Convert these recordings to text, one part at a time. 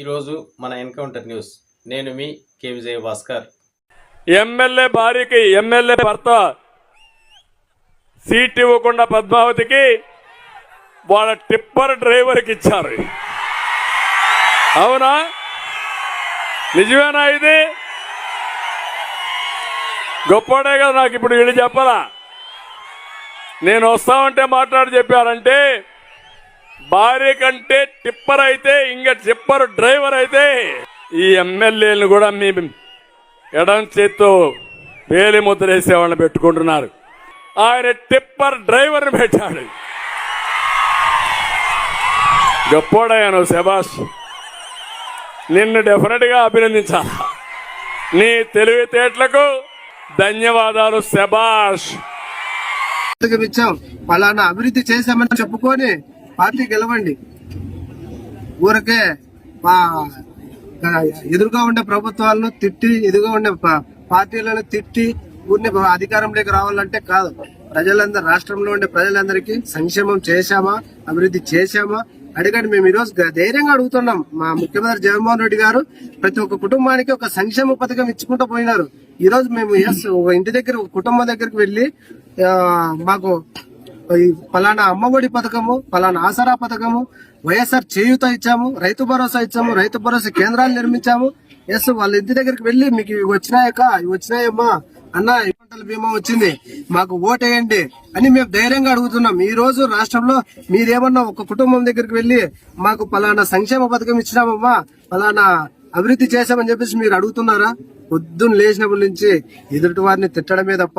ఈరోజు మన encounter news. నేను మీ కే. విజయ భాస్కర్ ఎమ్మెల్యే భార్యకి ఎమ్మెల్యే భర్త సీట్ ఇవ్వకుండా పద్మావతికి వాళ్ళ టిప్పర్ డ్రైవర్కి ఇచ్చారు. అవునా? నిజమేనా ఇది? గొప్పడే కదా నాకు ఇప్పుడు వీళ్ళు చెప్పరా నేను వస్తామంటే మాట్లాడి చెప్పారంటే భార్య కంటే టిప్పర్ అయితే ఇంకా టిప్పర్ డ్రైవర్ అయితే ఈ ఎమ్మెల్యేలను కూడా మీ ఎడం చేత్తో వేలి ముద్ర వేసేవాళ్ళని పెట్టుకుంటున్నారు. ఆయన టిప్పర్ డ్రైవర్ని పెట్టాడు. గొప్పోడయ్యాను శబాష్ నిన్ను డెఫినెట్గా అభినందించాలి? నీ తెలివితేటలకు ధన్యవాదాలు శబాష్ పలానా అభివృద్ధి చేశామని చెప్పుకొని పార్టీ గెలవండి. ఊరికే మా ఎదురుగా ఉండే ప్రభుత్వాలను తిట్టి ఎదురుగా ఉండే ప- పార్టీలను తిట్టి ఊరిని అధికారంలోకి రావాలంటే కాదు. ప్రజలందరూ రాష్ట్రంలో ఉండే ప్రజలందరికీ సంక్షేమం చేశామా అభివృద్ధి చేశామా అడిగండి. మేము ఈరోజు ధైర్యంగా అడుగుతున్నాం. మా ముఖ్యమంత్రి జగన్మోహన్ రెడ్డి గారు ప్రతి ఒక్క కుటుంబానికి ఒక సంక్షేమ పథకం ఇచ్చుకుంటూ పోయినారు. ఈరోజు మేము ఎస్ ఇంటి దగ్గర ఒక కుటుంబం దగ్గరికి వెళ్ళి మాకు పలానా ఫలానా అమ్మఒడి పథకము ఫలానా ఆసరా పథకము వైఎస్ఆర్ చేయూత ఇచ్చాము రైతు భరోసా ఇచ్చాము రైతు భరోసా కేంద్రాలు నిర్మించాము. ఎస్ వాళ్ళ ఇంటి దగ్గరికి వెళ్ళి మీకు ఇవి వచ్చినాయక ఇవి వచ్చినాయమ్మా అన్న ఈ పంటల బీమా వచ్చింది. మాకు ఓటేయండి అని మేము ధైర్యంగా అడుగుతున్నాం. ఈ రోజు రాష్ట్రంలో మీరేమన్నా ఒక కుటుంబం దగ్గరికి వెళ్ళి మాకు ఫలానా సంక్షేమ పథకం ఇచ్చినామమ్మా ఫలానా అభివృద్ధి చేశామని చెప్పేసి మీరు అడుగుతున్నారా? పొద్దున్న లేచినప్పటి నుంచి ఎదుటి వారిని తిట్టడమే తప్ప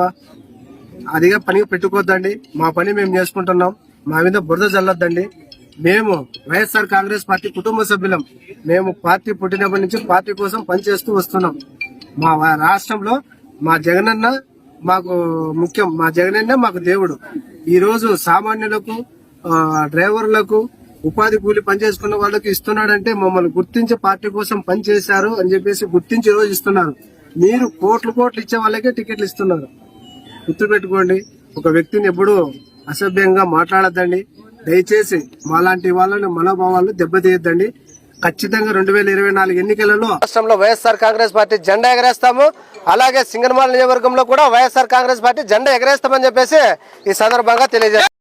అదిగా పని పెట్టుకోవద్దండి. మా పని మేము చేసుకుంటున్నాం. మా మీద బురద చల్లొద్దండి మేము వైఎస్ఆర్ కాంగ్రెస్ పార్టీ కుటుంబ సభ్యులం. మేము పార్టీ పుట్టినప్పటి నుంచి పార్టీ కోసం పనిచేస్తూ వస్తున్నాం. మా రాష్ట్రంలో మా జగనన్న మాకు ముఖ్యం. మా జగనన్న మాకు దేవుడు. ఈ రోజు సామాన్యులకు డ్రైవర్లకు ఉపాధి కూలి పనిచేసుకున్న వాళ్ళకి ఇస్తున్నాడంటే మమ్మల్ని గుర్తించి పార్టీ కోసం పనిచేశారు అని చెప్పేసి గుర్తించి రోజు ఇస్తున్నారు. మీరు కోట్లు కోట్లు ఇచ్చే వాళ్ళకే టికెట్లు ఇస్తున్నారు. గుర్తుపెట్టుకోండి ఒక వ్యక్తిని ఎప్పుడూ అసభ్యంగా మాట్లాడద్దండి. దయచేసి మాలాంటి వాళ్ళని మనోభావాలను దెబ్బతీయద్దండి. ఖచ్చితంగా రెండు వేల ఇరవై నాలుగు ఎన్నికలలో రాష్ట్రంలో వైఎస్ఆర్ కాంగ్రెస్ పార్టీ జెండా ఎగరేస్తాము. అలాగే సింగనమాల నియోజకవర్గంలో కూడా వైఎస్ఆర్ కాంగ్రెస్ పార్టీ జెండా ఎగరేస్తామని చెప్పేసి ఈ సందర్భంగా తెలియజేస్తాం